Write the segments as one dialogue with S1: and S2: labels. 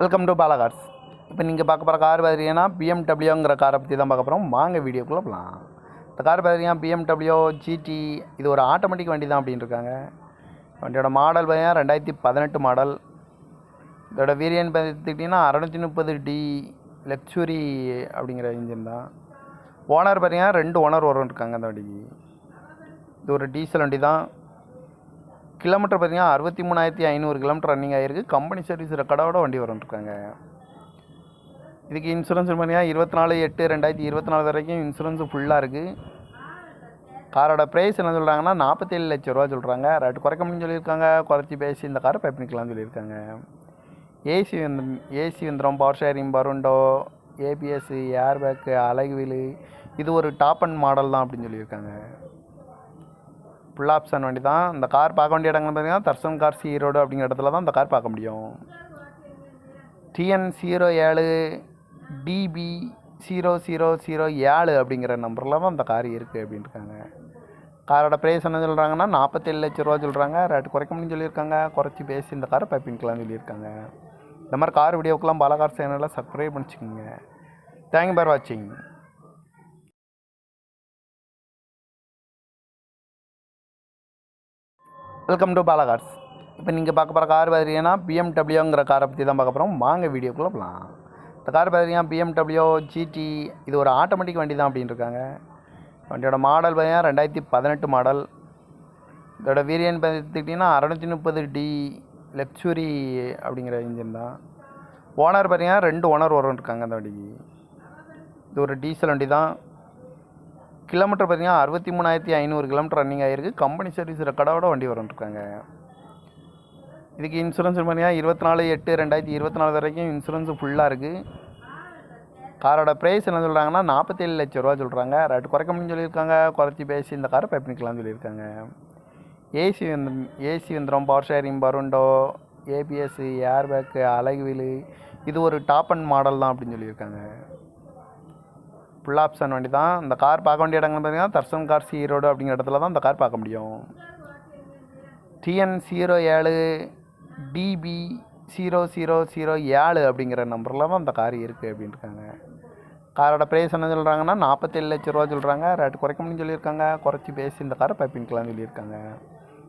S1: Welcome to Bala Cars இப்போ நீங்கள் பார்க்க போகிற கார் பார்த்தீங்கன்னா பிஎம்டபிள்யூங்கிற காரை பற்றி தான் பார்க்க போகிறோம். வாங்க வீடியோக்குள்ளே போகலாம். இந்த கார் பார்த்தீங்கன்னா பிஎம்டபிள்யூ ஜிடி இது ஒரு ஆட்டோமேட்டிக் வண்டி தான் அப்படின்னு இருக்காங்க வண்டியோட மாடல் பார்த்தீங்கன்னா ரெண்டாயிரத்தி பதினெட்டு மாடல் இதோட வேரியன்ட் பார்த்துக்கிட்டிங்கன்னா அறநூற்றி முப்பது டி லக்ஸுரி அப்படிங்கிற இன்ஜின் தான். ஓனர் பார்த்தீங்கன்னா ரெண்டு ஓனர் வரும் இருக்காங்க அந்த வண்டிக்கு. இது ஒரு டீசல் வண்டி தான். கிலோமீட்டர் பார்த்தீங்கன்னா அறுபத்தி மூணாயிரத்தி ஐநூறு கிலோமீட்டர் ரன்னிங் ஆகிருக்கு கம்பெனி சர்வீஸ் ரெக்கார்டோட வண்டி வரும் இதுக்கு இன்சூரன்ஸ் பார்த்தீங்கன்னா இருபத்தி நாலு எட்டு ரெண்டாயிரத்தி இருபத்தி நாலு வரைக்கும் இன்சூரன்ஸ் ஃபுல்லாக இருக்குது காரோட ப்ரைஸ் என்ன சொல்கிறாங்கன்னா நாற்பத்தேழு லட்ச ரூபா சொல்கிறாங்க ரேட்டு குறைக்க முடியும்னு சொல்லியிருக்காங்க. குறைச்சி பேசி இந்த காரை பை பண்ணிக்கலாம்னு சொல்லியிருக்காங்க. ஏசி வந்து ஏசி வந்துடும் பவர் ஷேரிங் பருண்டோ ஏபிஎஸ்ஸு ஏர் பேக்கு அழகு வீலு. இது ஒரு டாப் அண்ட் மாடல் தான் அப்படின்னு சொல்லியிருக்காங்க. ஃபுல் ஆப்ஷன் வண்டி தான் இந்த கார் பார்க்க வேண்டிய இடங்கள் பார்த்தீங்கன்னா தர்சன் கார் ஈரோடு அப்படிங்கிற இடத்துல தான் இந்த கார் பார்க்க முடியும். டிஎன் ஜீரோ ஏழு டிபி ஜீரோ ஜீரோ ஜீரோ ஏழு அப்படிங்கிற நம்பரில் தான் இந்த கார் இருக்குது அப்படின்னு காரோட ப்ரைஸ் என்ன சொல்கிறாங்கன்னா நாற்பத்தேழு லட்ச ரூபா சொல்கிறாங்க ரேட் குறைக்க முடியும்னு சொல்லியிருக்காங்க. குறைச்சி பேசி இந்த காரை பைப்பிங்கலாம் சொல்லியிருக்காங்க. இந்த மாதிரி கார் வீடியோக்கெல்லாம் பாலகார் சேனலில் சப்ஸ்கிரைப் பண்ணிச்சுக்கோங்க. தேங்க்யூ பார் வாட்சிங் வெல்கம் டு பாலகார்ஸ் இப்போ நீங்கள் பார்க்க போகிற கார் பார்த்தீங்கன்னா பிஎம்டபிள்யூங்கிற காரை பற்றி தான் பார்க்க போகிறோம் வாங்க வீடியோக்குள்ளே போகலாம் இந்த கார் பார்த்தீங்கன்னா பிஎம்டபிள்யூ ஜிடி இது ஒரு ஆட்டோமேட்டிக் வண்டி தான் அப்படின்னு இருக்காங்க. வண்டியோட மாடல் பார்த்தீங்கன்னா ரெண்டாயிரத்தி பதினெட்டு மாடல் இதோட வேரியன்ட் பார்த்துக்கிட்டிங்கன்னா அறநூற்றி முப்பது டி லக்ஸுரி அப்படிங்கிற இன்ஜின் தான். ஓனர் பார்த்தீங்கன்னா ரெண்டு ஓனர் வரும் இருக்காங்க அந்த வண்டிக்கு. இது ஒரு டீசல் வண்டி தான். கிலோமீட்டர் பார்த்தீங்கன்னா அறுபத்தி மூணாயிரத்தி ஐநூறு கிலோமீட்டர் ரன்னிங் ஆகிருக்கு கம்பெனி சர்வீஸ் ரெக்கார்டோட வண்டி வரும் இதுக்கு இன்சூரன்ஸ் பார்த்தீங்கன்னா இருபத்தி நாலு எட்டு ரெண்டாயிரத்தி இருபத்தி நாலு வரைக்கும் இன்சூரன்ஸ் ஃபுல்லாக இருக்குது காரோட ப்ரைஸ் என்ன சொல்கிறாங்கன்னா நாற்பத்தேழு லட்ச ரூபா சொல்கிறாங்க ரேட்டு குறைக்க முடியும்னு சொல்லியிருக்காங்க. குறைச்சி பேசி இந்த காரை பை பண்ணிக்கலாம்னு சொல்லியிருக்காங்க. ஏசி வந்து ஏசி வந்துடும் power steering பருண்டோ ABS air bag alloy wheel இது ஒரு டாப் அண்ட் மாடல் தான் அப்படின்னு சொல்லியிருக்காங்க. ஃபுல் ஆப்ஷன் வண்டி தான் இந்த கார் பார்க்க வேண்டிய இடங்கள் பார்த்தீங்கன்னா தர்சன் கார் ஈரோடு அப்படிங்கிற இடத்துல தான் இந்த கார் பார்க்க முடியும். டிஎன் ஜீரோ ஏழு டிபி ஜீரோ ஜீரோ ஜீரோ ஏழு அப்படிங்கிற நம்பரில் தான் இந்த கார் இருக்குது அப்படின்ட்டுருக்காங்க. காரோட ப்ரைஸ் என்ன சொல்கிறாங்கன்னா நாற்பத்தேழு லட்ச ரூபா சொல்கிறாங்க ரேட்டு குறைக்க முடியும்னு சொல்லியிருக்காங்க. குறைச்சி பேசி இந்த காரை பை சொல்லியிருக்காங்க.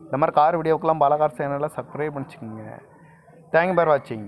S1: இந்த மாதிரி கார் வீடியோக்கெல்லாம் பாலகார் சேனலில் சப்ஸ்கிரைப் பண்ணிச்சுக்கோங்க. தேங்க்யூ ஃபார் வாட்சிங்